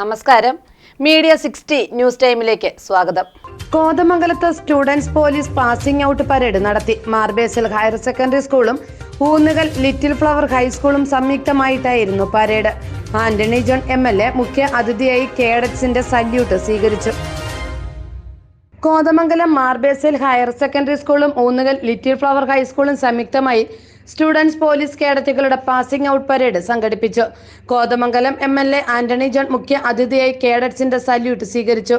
നമസ്കാരം. Media sixty news ടൈമിലേക്ക് സ്വാഗതം. കോതമംഗലത്ത് students police passing out parade നടത്തി. മാർബേസൽ ഹയർ സെക്കൻഡറി സ്കൂളും ഊന്നുകൽ ലിറ്റിൽ ഫ്ലവർ ഹൈസ്കൂളും സംയുക്തമായിട്ടായിരുന്നു പരേഡ്. ആന്റണി ജോൺ എം മുഖ്യ അതിഥിയായി കേഡറ്റ്സിന്റെ സല്യൂട്ട് സ്വീകരിച്ചു. കോതമംഗലം മാർബേസിൽ ഹയർ സെക്കൻഡറി സ്കൂളും ഊന്നുകൽ ലിറ്റിൽ ഫ്ലവർ ഹൈസ്കൂളും സംയുക്തമായി സ്റ്റുഡൻസ് പോലീസ് കേഡറ്റുകളുടെ പാസിംഗ് ഔട്ട് പരേഡ് സംഘടിപ്പിച്ചു. Kothamangalam M L A Antony John മുഖ്യ അതിഥിയായി കേഡറ്റ്സിന്റെ സല്യൂട്ട് സ്വീകരിച്ചു.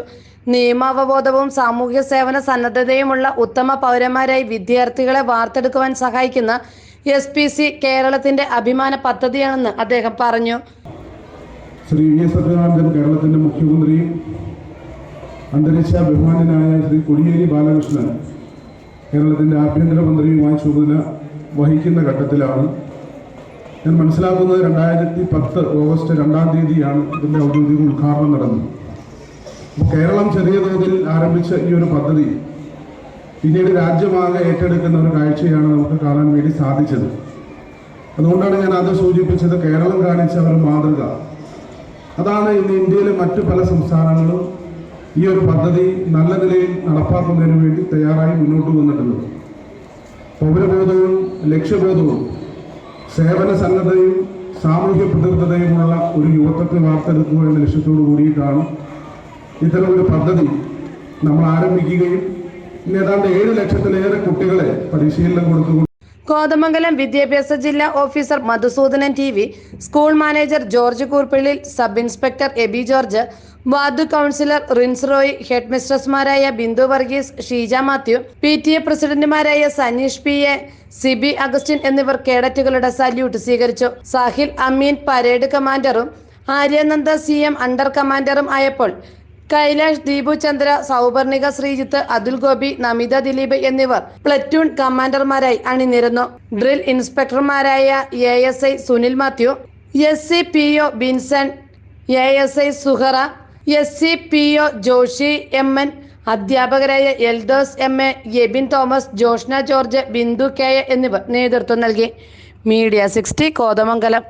നിയമാവബോധവും സാമൂഹ്യ സേവന സന്നദ്ധതയുമുള്ള ഉത്തമ പൗരന്മാരായി വിദ്യാർത്ഥികളെ വാർത്തെടുക്കുവാൻ സഹായിക്കുന്ന എസ് പി സി കേരളത്തിന്റെ അഭിമാന പദ്ധതിയാണെന്ന് അദ്ദേഹം പറഞ്ഞു. ശ്രീ വി കേരളത്തിന്റെ മുഖ്യമന്ത്രിയും അന്തരിച്ച ബഹുമാനനായ ശ്രീ കൊടിയേരി ബാലകൃഷ്ണൻ കേരളത്തിന്റെ ആഭ്യന്തരമന്ത്രിയുമായി ചുമതല വഹിക്കുന്ന ഘട്ടത്തിലാണ്. ഞാൻ മനസ്സിലാക്കുന്നത് രണ്ടായിരത്തി പത്ത് ഓഗസ്റ്റ് രണ്ടാം തീയതിയാണ് ഇതിന്റെ ഔദ്യോഗിക ഉദ്ഘാടനം നടന്നത്. അപ്പോൾ കേരളം ചെറിയ തോതിൽ ആരംഭിച്ച ഈ ഒരു പദ്ധതി പിന്നീട് രാജ്യമാകെ ഏറ്റെടുക്കുന്ന ഒരു കാഴ്ചയാണ് നമുക്ക് കാണാൻ വേണ്ടി സാധിച്ചത്. അതുകൊണ്ടാണ് ഞാൻ അത് സൂചിപ്പിച്ചത് കേരളം കാണിച്ച ഒരു മാതൃക. അതാണ് ഇന്ന് ഇന്ത്യയിലെ മറ്റു പല സംസ്ഥാനങ്ങളും ഈ ഒരു പദ്ധതി നല്ല നിലയിൽ നടപ്പാക്കുന്നതിന് വേണ്ടി തയ്യാറായി മുന്നോട്ട് വന്നിട്ടുള്ളത് പൗരബോധവും ലക്ഷ്യബോധവും സേവന സന്നദ്ധതയും സാമൂഹ്യ പ്രതിബദ്ധതയുമുള്ള ഒരു യുവത്വത്തെ വാർത്തെടുക്കുക എന്ന ലക്ഷ്യത്തോടു കൂടിയിട്ടാണ് ഇത്തരം ഒരു പദ്ധതി നമ്മൾ ആരംഭിക്കുകയും ഇന്ന് ഏതാണ്ട് ഏഴ് ലക്ഷത്തിലേറെ കുട്ടികളെ പരിശീലനം കൊടുത്തുകൊണ്ട് കോതമംഗലം വിദ്യാഭ്യാസ ജില്ലാ officer Madhusoodanan T V school manager George Koorppillil sub inspector Abi George ward councillor Rins Roy head മിസ്ട്രസ്മാരായ Bindu Varghese Sheeja Mathew P T A പ്രസിഡന്റുമാരായ സനീഷ് പി എ സിബി അഗസ്റ്റിൻ എന്നിവർ കേഡറ്റുകളുടെ സല്യൂട്ട് സ്വീകരിച്ചു. സാഹിൽ അമീൻ പരേഡ് കമാൻഡറും ആര്യാനന്ദ സി എം അണ്ടർ കമാൻഡറും ആയപ്പോൾ കൈലാഷ് ദീപു ചന്ദ്ര സൗപർണിക ശ്രീജിത്ത് അതുൽ ഗോപി നമിത ദിലീപ് എന്നിവർ platoon കമാൻഡർമാരായി അണിനിരുന്നു. Drill ഇൻസ്പെക്ടർമാരായ A S I Sunil Mathew S C P O Binson A S I Suhara S C P O Joshi M N അധ്യാപകരായ Eldhose M A Ebin Thomas Joshna George Bindu K എന്നിവർ നേതൃത്വം നൽകി. Media sixty Kothamangalam.